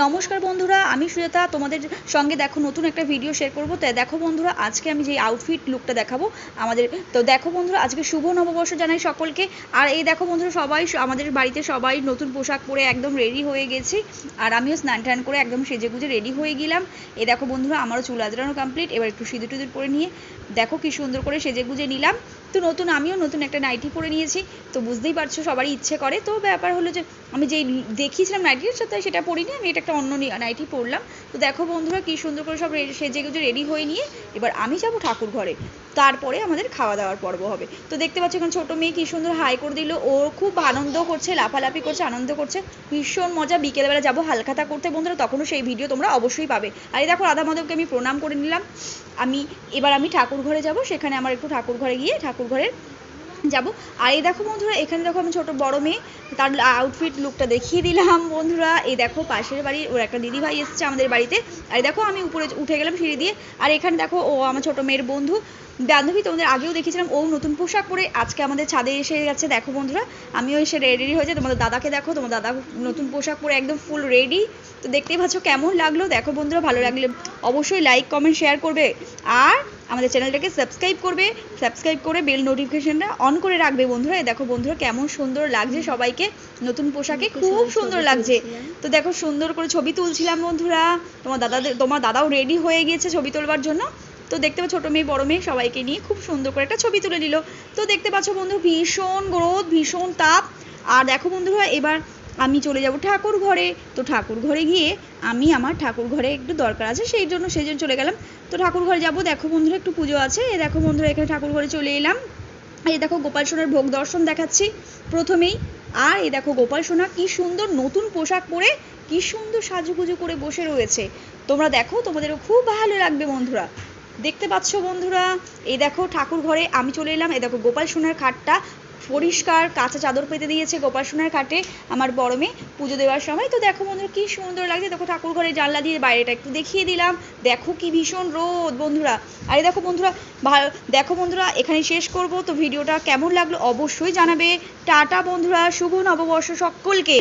নমস্কার বন্ধুরা, আমি সুজাতা, তোমাদের সঙ্গে দেখো নতুন একটা ভিডিও শেয়ার করব। তো দেখো বন্ধুরা, আজকে আমি যে আউটফিট লুকটা দেখাবো, আমাদের তো দেখো বন্ধুরা, আজকে শুভ নববর্ষ জানাই সকলকে। আর এই দেখো বন্ধুরা, সবাই আমাদের বাড়িতে সবাই নতুন পোশাক পরে একদম রেডি হয়ে গেছি। আর আমিও স্নান টান করে একদম সেজে গুজে রেডি হয়ে গেলাম। এই দেখো বন্ধুরা, আমারও চুল আজরানো কমপ্লিট এবার একটু সিঁদুর টিঁদুর পরে নিয়ে দেখো কি সুন্দর করে সেজে গুজে নিলাম। তো নতুন, আমিও নতুন একটা নাইটি পরে নিয়েছি। তো বুঝতেই পারছ, সবারই ইচ্ছে করে। তো ব্যাপার হলো যে, আমি যেই দেখিয়েছিলাম নাইটির সাথে সেটা পরিনি, আমি এটা একটা অন্য নাইটি পরলাম। তো দেখো বন্ধুরা, কি সুন্দর করে সব সেজে গুজে রেডি হয়ে নিয়ে, এবার আমি যাব ঠাকুর ঘরে। তারপরে আমাদের খাওয়া দাওয়ার পর্ব হবে। তো দেখতে পাচ্ছ এখানে ছোটো মেয়ে কি সুন্দর হাই করে দিল। ও খুব আনন্দ করছে, লাফালাফি করছে, আনন্দ করছে। ভীষণ মজা, বিকেলবেলা যাব হালখাতা করতে বন্ধুরা, তখনও সেই ভিডিও তোমরা অবশ্যই পাবে। আর এই দেখো রাধা মাধবকে আমি প্রণাম করে নিলাম। আমি, এবার আমি ঠাকুর ঘরে যাব, সেখানে আমার একটু ঠাকুর ঘরে গিয়ে ঠাকুর ঘরের যাব। আর এই দেখো বন্ধুরা, এখানে দেখো আমি ছোট বড় মেয়ে, তার আউটফিট লুকটা দেখিয়ে দিলাম বন্ধুরা। এই দেখো পাশের বাড়ির, ওর একটা দিদি ভাই এসেছে আমাদের বাড়িতে। আর দেখো আমি উপরে উঠে গেলাম সিঁড়ি দিয়ে। আর এখানে দেখো ও আমার ছোট মেয়ের বন্ধু। বান্ধবী তোমাদের আগেও দেখেছিলাম, ও নতুন পোশাক পরে আজকে আমাদের ছাদে এসে গেছে। দেখো বন্ধুরা, আমিও এসে রেডি হয়েছে। তোমাদের দাদাকে দেখো, তোমার দাদা নতুন পোশাক পরে একদম ফুল রেডি তো দেখতেই পাচ্ছ কেমন লাগল? দেখো বন্ধুরা, ভালো লাগলে অবশ্যই লাইক কমেন্ট শেয়ার করবে। আর আমাদের চ্যানেলটাকে সাবস্ক্রাইব করবে সাবস্ক্রাইব করে বেল নোটিফিকেশনটা অন করে রাখবে বন্ধুরা। এই দেখো বন্ধুরা কেমন সুন্দর লাগছে সবাইকে। নতুন পোশাকে খুব সুন্দর লাগছে। তো দেখো সুন্দর করে ছবি তুলছিলাম বন্ধুরা। তোমার দাদা তোমার দাদাও রেডি হয়ে গিয়েছে ছবি তোলবার জন্য। তো দেখতে পাচ্ছ ছোটো মেয়ে বড় মেয়ে সবাইকে নিয়ে খুব সুন্দর করে একটা ছবি তুলে নিল। তো দেখতে পাচ্ছ বন্ধু ভীষণ রোদ ভীষণ তাপ। আর দেখো বন্ধুরা এবার আমি চলে যাব ঠাকুর ঘরে। তো ঠাকুর ঘরে গিয়ে আমি আমার ঠাকুর ঘরে একটু দরকার আছে, সেই জন্য সেই জন্য চলে গেলাম। তো ঠাকুর ঘরে যাব। দেখো বন্ধুরা, একটু পুজো আছে। দেখো বন্ধুরা, এখানে ঠাকুর ঘরে চলে এলাম। এই দেখো গোপাল সোনার ভোগ দর্শন দেখাচ্ছি প্রথমেই। আর এই দেখো গোপাল সোনা কি সুন্দর নতুন পোশাক পরে, কি সুন্দর সাজুগুজু করে বসে রয়েছে। তোমরা দেখো, তোমাদেরও খুব ভালো লাগবে বন্ধুরা। দেখতে পাচ্ছ বন্ধুরা? এই দেখো ঠাকুর ঘরে আমি চলে এলাম। এই দেখো গোপাল সোনার খাটটা পরিষ্কার কাঁচা চাদর পেতে দিয়েছে গোপাসনার সোনার খাটে আমার বড় মেয়ে। পুজো দেওয়ার সময়। তো দেখো বন্ধুরা, কী সুন্দর লাগছে। দেখো ঠাকুর ঘরে জানলা দিয়ে বাইরেটা একটু দেখিয়ে দিলাম। দেখো কি ভীষণ রোদ বন্ধুরা। আরে দেখো বন্ধুরা, ভালো দেখো বন্ধুরা, এখানে শেষ করব। তো ভিডিওটা কেমন লাগল অবশ্যই জানাবে। টাটা বন্ধুরা, শুভ নববর্ষ সকলকে।